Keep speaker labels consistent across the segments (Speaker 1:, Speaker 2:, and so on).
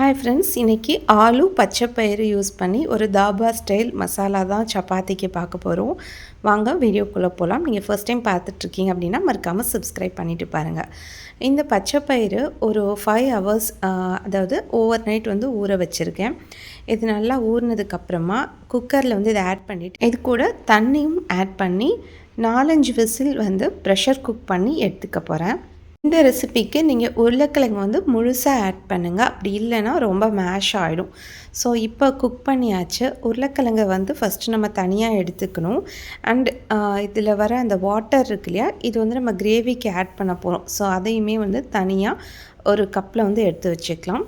Speaker 1: Hi friends இன்றைக்கி ஆலு பச்சைப்பயிறு use பண்ணி ஒரு தாபா ஸ்டைல் மசாலா தான் சப்பாத்திக்கு பார்க்க போகிறோம் வாங்க வீடியோக்குள்ளே போகலாம் நீங்கள் ஃபர்ஸ்ட் டைம் பார்த்துட்ருக்கீங்க அப்படின்னா மறக்காமல் சப்ஸ்கிரைப் பண்ணிவிட்டு பாருங்கள் இந்த பச்சைப்பயிறு ஒரு ஃபைவ் ஹவர்ஸ் அதாவது ஓவர் நைட் வந்து ஊற வச்சுருக்கேன். இது நல்லா ஊறினதுக்கப்புறமா குக்கரில் வந்து இதை ஆட் பண்ணிவிட்டு இது கூட தண்ணியும் ஆட் பண்ணி நாலஞ்சு விசில் வந்து ப்ரெஷர் குக் பண்ணி எடுத்துக்க போகிறேன் இந்த ரெசிபிக்கு நீங்கள் உருளைக்கிழங்கு வந்து முழுசாக ஆட் பண்ணுங்கள் அப்படி இல்லைன்னா ரொம்ப மேஷ் ஆகிடும் ஸோ இப்போ குக் பண்ணியாச்சு. உருளைக்கிழங்கை வந்து ஃபஸ்ட்டு நம்ம தனியாக எடுத்துக்கணும். அண்ட் இதில் வர அந்த வாட்டர் இருக்கு இல்லையா? இது வந்து நம்ம கிரேவிக்கு ஆட் பண்ண போகிறோம் ஸோ அதையுமே வந்து தனியாக ஒரு கப்பில் வந்து எடுத்து வச்சுக்கலாம்.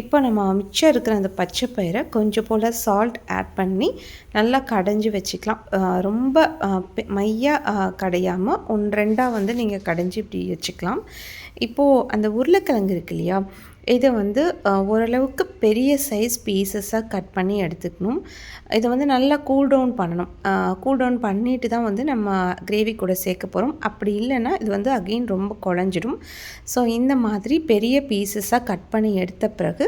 Speaker 1: இப்போ நம்ம மிச்சம் இருக்கிற அந்த பச்சை பயிரை கொஞ்சம் போல் சால்ட் ஆட் பண்ணி நல்லா கடைஞ்சி வச்சுக்கலாம். ரொம்ப மையாக கடையாமல் ஒன்று ரெண்டாக வந்து நீங்கள் கடைஞ்சி இப்படி வச்சுக்கலாம். இப்போது அந்த உருளைக்கிழங்கு இருக்கு இல்லையா இதை வந்து ஓரளவுக்கு பெரிய சைஸ் பீசஸாக கட் பண்ணி எடுத்துக்கணும். இதை வந்து நல்லா கூல் டவுன் பண்ணணும். கூல் டவுன் பண்ணிட்டு தான் வந்து நம்ம கிரேவி கூட சேர்க்க போகிறோம் அப்படி இல்லைன்னா இது வந்து அகெயின் ரொம்ப குழஞ்சிடும். ஸோ இந்த மாதிரி பெரிய பீசஸாக கட் பண்ணி எடுத்த பிறகு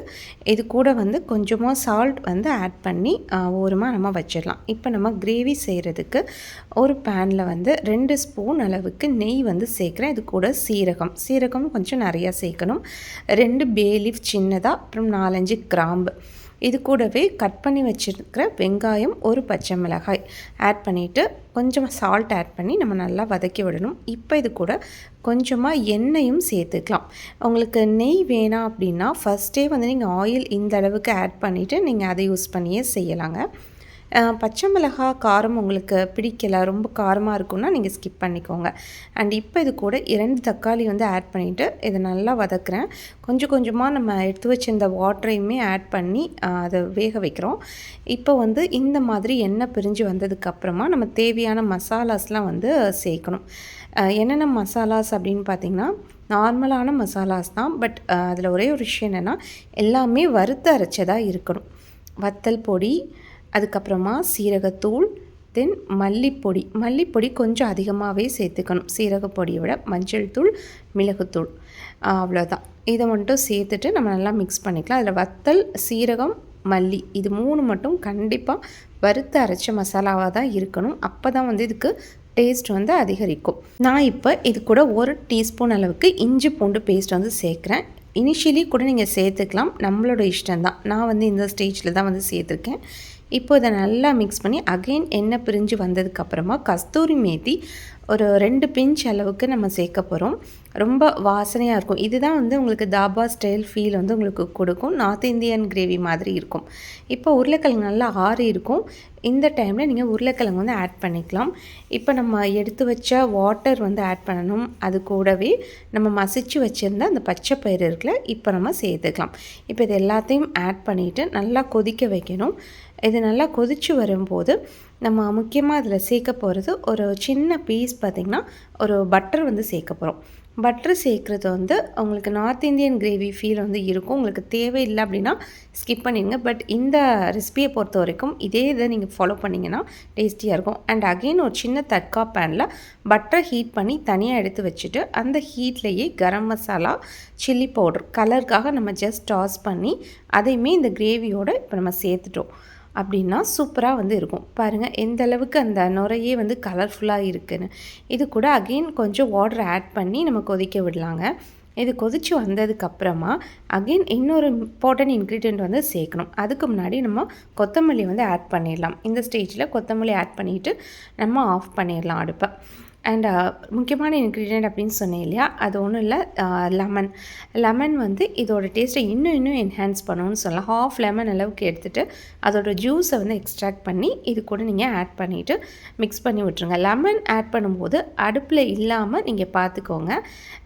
Speaker 1: இது கூட வந்து கொஞ்சமாக சால்ட் வந்து ஆட் பண்ணி ஓரமாக நம்ம வச்சிடலாம். இப்போ நம்ம கிரேவி செய்கிறதுக்கு ஒரு பேனில் வந்து ரெண்டு ஸ்பூன் அளவுக்கு நெய் வந்து சேர்க்குறேன். இது கூட சீரகம். சீரகம் கொஞ்சம் நிறையா சேர்க்கணும். ரெண்டு பே லீஃப் சின்னதாக அப்புறம் நாலஞ்சு கிராம்பு. இது கூடவே கட் பண்ணி வச்சுருக்கிற வெங்காயம் ஒரு பச்சை மிளகாய் ஆட் பண்ணிவிட்டு கொஞ்சமாக சால்ட் ஆட் பண்ணி நம்ம நல்லா வதக்கி விடணும். இப்போ இது கூட கொஞ்சமாக எண்ணெயும் சேர்த்துக்கலாம். உங்களுக்கு நெய் வேணாம் அப்படின்னா ஃபஸ்ட்டே வந்து நீங்கள் ஆயில் இந்த அளவுக்கு ஆட் பண்ணிவிட்டு நீங்கள் அதை யூஸ் பண்ணியே செய்யலாங்க. பச்சை மிளகா காரம் உங்களுக்கு பிடிக்கலை ரொம்ப காரமாக இருக்கும்னா நீங்கள் ஸ்கிப் பண்ணிக்கோங்க. அண்ட் இப்போ இது கூட இரண்டு தக்காளி வந்து ஆட் பண்ணிவிட்டு இதை நல்லா வதக்குறேன். கொஞ்சம் கொஞ்சமாக நம்ம எடுத்து வச்சிருந்த வாட்டரையுமே ஆட் பண்ணி அதை வேக வைக்கிறோம். இப்போ வந்து இந்த மாதிரி எண்ணெய் பிரிஞ்சு வந்ததுக்கப்புறமா நம்ம தேவையான மசாலாஸ்லாம் வந்து சேர்க்கணும். என்னென்ன மசாலாஸ் அப்படின்னு பார்த்திங்கன்னா நார்மலான மசாலாஸ் தான். பட் அதில் ஒரே ஒரு விஷயம் என்னென்னா எல்லாமே வறுத்து அரைச்சதாக இருக்கணும். வத்தல் பொடி அதுக்கப்புறமா சீரகத்தூள் தென் மல்லிப்பொடி. மல்லிப்பொடி கொஞ்சம் அதிகமாகவே சேர்த்துக்கணும். சீரகப்பொடியை விட மஞ்சள் தூள் மிளகுத்தூள். அவ்வளோதான் இதை மட்டும் சேர்த்துட்டு நம்ம நல்லா மிக்ஸ் பண்ணிக்கலாம். அதில் வத்தல் சீரகம் மல்லி இது மூணு மட்டும் கண்டிப்பாக வறுத்து அரைச்ச மசாலாவாக தான் இருக்கணும். அப்போ தான் வந்து இதுக்கு டேஸ்ட் வந்து அதிகரிக்கும். நான் இப்போ இது கூட ஒரு டீஸ்பூன் அளவுக்கு இஞ்சி பூண்டு பேஸ்ட் வந்து சேர்க்குறேன். இனிஷியலி கூட நீங்கள் சேர்த்துக்கலாம். நம்மளோட இஷ்டம் தான் நான் வந்து இந்த ஸ்டேஜில் தான் வந்து சேர்த்துருக்கேன். இப்போ இதை நல்லா மிக்ஸ் பண்ணி அகெயின் எண்ணெய் பிரிஞ்சு வந்ததுக்கப்புறமா கஸ்தூரி மேத்தி ஒரு ரெண்டு பிஞ்ச் அளவுக்கு நம்ம சேர்க்க போகிறோம் ரொம்ப வாசனையாக இருக்கும். இதுதான் வந்து உங்களுக்கு தாபா ஸ்டைல் ஃபீல் வந்து உங்களுக்கு கொடுக்கும். நார்த் இந்தியன் கிரேவி மாதிரி இருக்கும். இப்போ உருளைக்கிழங்கு நல்லா ஆறி இருக்கும். இந்த டைமில் நீங்கள் உருளைக்கிழங்கு வந்து ஆட் பண்ணிக்கலாம். இப்போ நம்ம எடுத்து வச்ச வாட்டர் வந்து ஆட் பண்ணணும். அது கூடவே நம்ம மசிச்சு வச்சுருந்த அந்த பச்சை பயிர் இருக்குல்ல இப்போ நம்ம சேர்த்துக்கலாம். இப்போ இது எல்லாத்தையும் ஆட் பண்ணிவிட்டு நல்லா கொதிக்க வைக்கணும். இது நல்லா கொதித்து வரும்போது நம்ம முக்கியமாக அதில் சேர்க்க போகிறது ஒரு சின்ன பீஸ் பார்த்திங்கன்னா ஒரு பட்டர் வந்து சேர்க்க போகிறோம் பட்டர் சேர்க்குறது வந்து உங்களுக்கு நார்த் இந்தியன் கிரேவி ஃபீல் வந்து இருக்கும். உங்களுக்கு தேவையில்லை அப்படின்னா ஸ்கிப் பண்ணிடுங்க. பட் இந்த ரெசிபியை பொறுத்த வரைக்கும் இதே இதை நீங்கள் ஃபாலோ பண்ணிங்கன்னா டேஸ்டியாக இருக்கும். அண்ட் அகெயின் ஒரு சின்ன தட்கா பேனில் பட்டரை ஹீட் பண்ணி தனியாக எடுத்து வச்சுட்டு அந்த ஹீட்லேயே கரம் மசாலா சில்லி பவுடர் கலருக்காக நம்ம ஜஸ்ட் டாஸ் பண்ணி அதையுமே இந்த கிரேவியோடு இப்போ நம்ம சேர்த்துட்டோம். அப்படின்னா சூப்பராக வந்து இருக்கும். பாருங்கள் எந்த அளவுக்கு அந்த நுரையே வந்து கலர்ஃபுல்லாக இருக்குதுன்னு இது கூட அகெயின் கொஞ்சம் வாட்டர் ஆட் பண்ணி நம்ம கொதிக்க விடலாங்க. இது கொதித்து வந்ததுக்கப்புறமா அகெயின் இன்னொரு இம்பார்ட்டன்ட் இன்க்ரீடியண்ட் வந்து சேர்க்கணும். அதுக்கு முன்னாடி நம்ம கொத்தமல்லி வந்து ஆட் பண்ணிடலாம். இந்த ஸ்டேஜில் கொத்தமல்லி ஆட் பண்ணிவிட்டு நம்ம ஆஃப் பண்ணிடலாம் அடுப்பை. அண்ட் uh, முக்கியமான இன்க்ரீடியன்ட் அப்படின்னு சொன்னேன் இல்லையா? அது ஒன்றும் இல்லை. லெமன் லெமன் வந்து இதோட டேஸ்ட்டை இன்னும் இன்னும் என்ஹான்ஸ் பண்ணணும்னு சொல்லலாம். ஹாஃப் லெமன் அளவுக்கு எடுத்துகிட்டு அதோட ஜூஸை வந்து எக்ஸ்ட்ராக்ட் பண்ணி இது கூட நீங்கள் ஆட் பண்ணிவிட்டு மிக்ஸ் பண்ணி விட்ருங்க லெமன் ஆட் பண்ணும்போது அடுப்பில் இல்லாமல் நீங்கள் பார்த்துக்கோங்க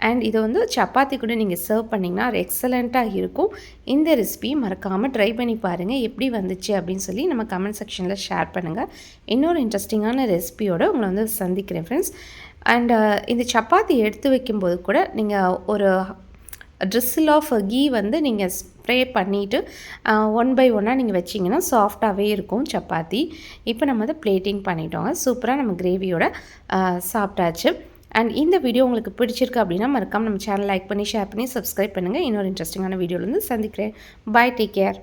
Speaker 1: அண்ட் இதை வந்து சப்பாத்தி கூட நீங்கள் சர்வ் பண்ணிங்கன்னா அது எக்ஸலண்ட்டாக இருக்கும். இந்த ரெசிபி மறக்காமல் ட்ரை பண்ணி பாருங்கள் எப்படி வந்துச்சு அப்படின்னு சொல்லி நம்ம கமெண்ட் செக்ஷனில் ஷேர் பண்ணுங்கள் இன்னொரு இன்ட்ரெஸ்டிங்கான ரெசிபியோடு உங்களை வந்து சந்திக்கிறேன் ஃப்ரெண்ட்ஸ் அண்டு uh, இந்த சப்பாத்தி எடுத்து வைக்கும்போது கூட நீங்கள் ஒரு ட்ரெஸ்ஸில் ஆஃப் கீ வந்து நீங்கள் ஸ்ப்ரே பண்ணிவிட்டு ஒன் uh, பை ஒன்னாக நீங்கள் வச்சிங்கன்னா சாஃப்டாகவே இருக்கும் சப்பாத்தி. இப்போ நம்ம வந்து பிளேட்டிங் பண்ணிட்டோங்க. சூப்பராக நம்ம கிரேவியோட uh, சாப்பிட்டாச்சு. அண்ட் இந்த வீடியோ உங்களுக்கு பிடிச்சிருக்கு அப்படின்னா மறக்காம நம்ம சேனல் லைக் பண்ணி ஷேர் பண்ணி சப்ஸ்கிரைப் பண்ணுங்கள் இன்னொரு இன்ட்ரெஸ்டிங்கான வீடியோலேருந்து சந்திக்கிறேன். Bye take care